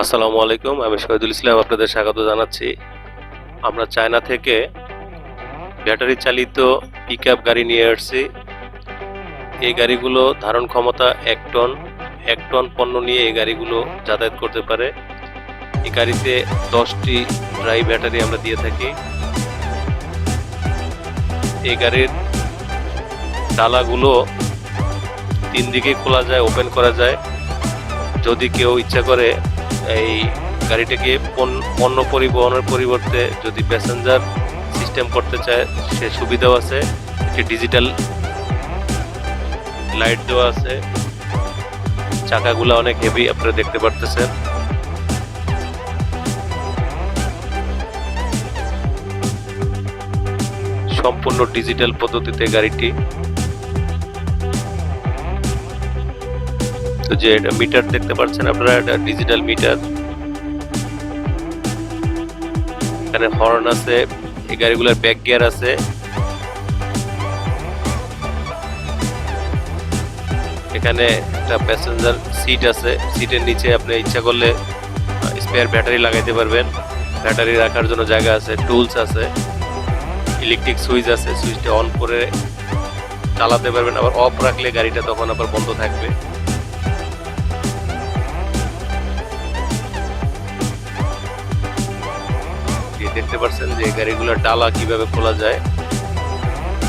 আসসালামু আলাইকুম, আমি শহীদুল ইসলাম আপনাদের স্বাগত জানাচ্ছি। আমরা চায়না থেকে ব্যাটারি চালিত পিক গাড়ি নিয়ে আসছি। এই গাড়িগুলো ধারণ ক্ষমতা এক টন এক টন পণ্য নিয়ে এই গাড়িগুলো যাতায়াত করতে পারে। এই গাড়িতে দশটি ড্রাই ব্যাটারি আমরা দিয়ে থাকি। এই গাড়ির ডালাগুলো তিন দিকে খোলা যায়, ওপেন করা যায়। যদি কেউ ইচ্ছা করে এই গাড়িটাকে পণ- পণ্য পরিবহনের পরিবর্তে যদি প্যাসেঞ্জার সিস্টেম করতে চায়, সে সুবিধাও আছে। একটি ডিজিটাল লাইট দেওয়া আছে। চাকাগুলো অনেক হেভি আপনারা দেখতে পারতেছেন। সম্পূর্ণ ডিজিটাল পদ্ধতিতে গাড়িটি যে মিটার দেখতে পাচ্ছেন আপনারা ডিজিটাল মিটার এখানে হর্ন আছে, এই গাড়িগুলোর ব্যাক গিয়ার আছে। এখানে একটা প্যাসেঞ্জার সিট আছে সিটের নিচে আপনি ইচ্ছা করলে স্পেয়ার ব্যাটারি লাগাইতে পারবেন। ব্যাটারি রাখার জন্য জায়গা আছে টুলস আছে। ইলেকট্রিক সুইচ আছে সুইচটা অন করে চালাতে পারবেন। আবার অফ রাখলে গাড়িটা তখন আবার বন্ধ থাকবে। দেখতে পাচ্ছেন যে গাড়িগুলোর ডালা কীভাবে খোলা যায়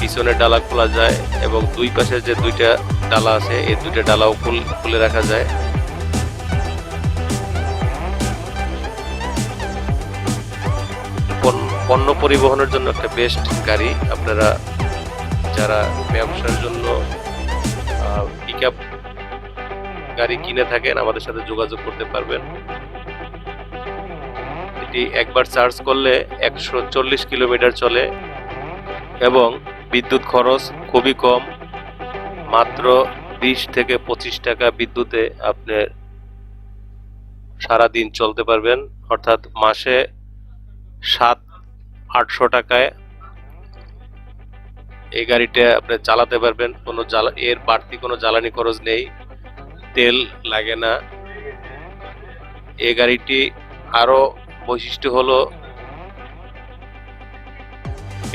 পিছনের ডালা খোলা যায় এবং দুই পাশে যে দুইটা ডালা আছে, এই দুইটা ডালাও খুলে রাখা যায়। পণ্য- পরিবহনের জন্য একটা বেস্ট গাড়ি। আপনারা যারা ব্যবসার জন্য পিক গাড়ি কিনে থাকেন, আমাদের সাথে যোগাযোগ করতে পারবেন। এটি একবার চার্জ করলে একশো চল্লিশ কিলোমিটার চলে এবং বিদ্যুৎ খরচ খুবই কম। মাত্র বিশ থেকে পঁচিশ টাকা বিদ্যুতে আপনি সারাদিন চলতে পারবেন। অর্থাৎ মাসে সাত, আটশো টাকায় এই গাড়িটা আপনি চালাতে পারবেন। কোনো জ্বালা, এর বাড়তি কোনো জ্বালানি খরচ নেই। তেল লাগে না। এই গাড়িটি আরও বৈশিষ্ট্য হলো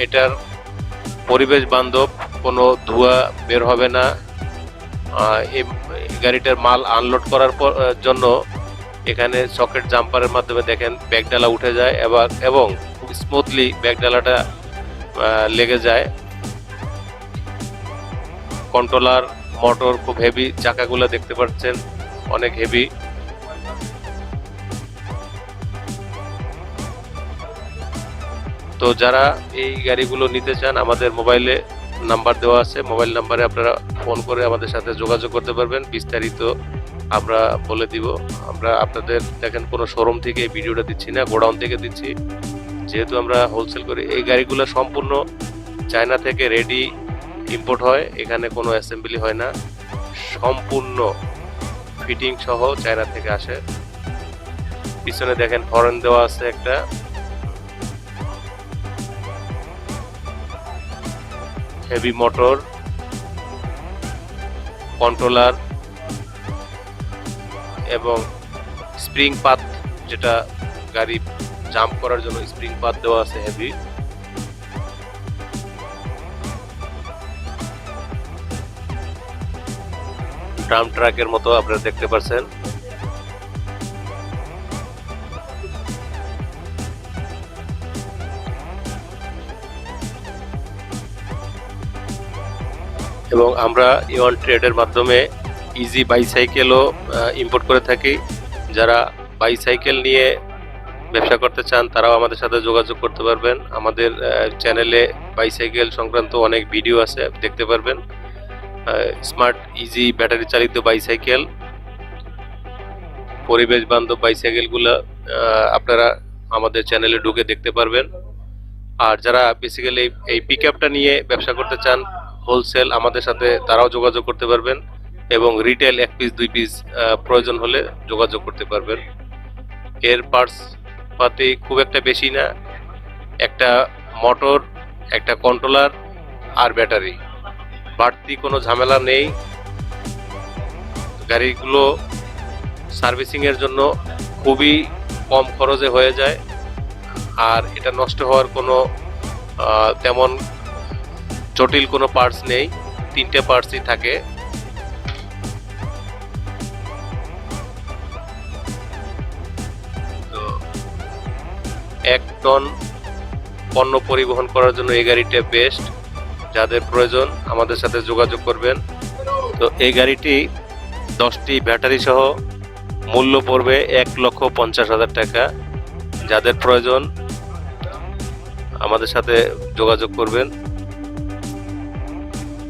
এটার পরিবেশ বান্ধব, কোনো ধোঁয়া বের হবে না। গাড়িটার মাল আনলোড করার পর জন্য এখানে সকেট জাম্পারের মাধ্যমে দেখেন ব্যাগডালা উঠে যায় এবং এবং খুব স্মুথলি ব্যাগডালাটা লেগে যায়। কন্ট্রোলার মোটর খুব হেভি চাকাগুলো দেখতে পাচ্ছেন, অনেক হেভি তো যারা এই গাড়িগুলো নিতে চান, আমাদের মোবাইলে নাম্বার দেওয়া আছে। মোবাইল নাম্বারে আপনারা ফোন করে আমাদের সাথে যোগাযোগ করতে পারবেন। বিস্তারিত আমরা বলে দিব। আমরা আপনাদের, দেখেন, কোনো শোরুম থেকে এই ভিডিওটা দিচ্ছি না, গোডাউন থেকে দিচ্ছি। যেহেতু আমরা হোলসেল করি, এই গাড়িগুলো সম্পূর্ণ চায়না থেকে রেডি ইম্পোর্ট হয়। এখানে কোনো অ্যাসেম্বলি হয় না। সম্পূর্ণ ফিটিং সহ চায়না থেকে আসে। পিছনে দেখেন ফরেন দেওয়া আছে একটা। হেভি মোটর কন্ট্রোলার এবং স্প্রিং পাত যেটা গাড়ি জাম্প করার জন্য স্প্রিং পাত দেওয়া আছে হেভি ড্রাম ট্রাকের মতো আপনারা দেখতে পাচ্ছেন এবং আমরা ইওয়ান ট্রেডের মাধ্যমে ইজি বাইসাইকেলও ইম্পোর্ট করে থাকি। যারা বাইসাইকেল নিয়ে ব্যবসা করতে চান, তারাও আমাদের সাথে যোগাযোগ করতে পারবেন। আমাদের চ্যানেলে বাইসাইকেল সংক্রান্ত অনেক ভিডিও আছে, দেখতে পারবেন। স্মার্ট ইজি ব্যাটারি চালিত বাইসাইকেল পরিবেশ বান্ধব বাইসাইকেলগুলো আপনারা আমাদের চ্যানেলে ঢুকে দেখতে পারবেন। আর যারা বেসিক্যালি এই পিক নিয়ে ব্যবসা করতে চান হোলসেল আমাদের সাথে তারাও যোগাযোগ করতে পারবেন এবং রিটেল এক পিস দুই পিস প্রয়োজন হলে যোগাযোগ করতে পারবেন। এর পার্টস পাতি খুব একটা বেশি না, একটা মোটর একটা কন্ট্রোলার আর ব্যাটারি বাড়তি কোনো ঝামেলা নেই। গাড়িগুলো সার্ভিসিংয়ের জন্য খুবই কম খরচে হয়ে যায়। আর এটা নষ্ট হওয়ার কোনো তেমন জটিল কোনো পার্টস নেই, তিনটে পার্টসই থাকে। তো এক টন পণ্য পরিবহন করার জন্য এই গাড়িটা বেস্ট যাদের প্রয়োজন আমাদের সাথে যোগাযোগ করবেন। তো এই গাড়িটি দশটি ব্যাটারি সহ মূল্য পড়বে এক লক্ষ পঞ্চাশ হাজার টাকা। যাদের প্রয়োজন, আমাদের সাথে যোগাযোগ করবেন।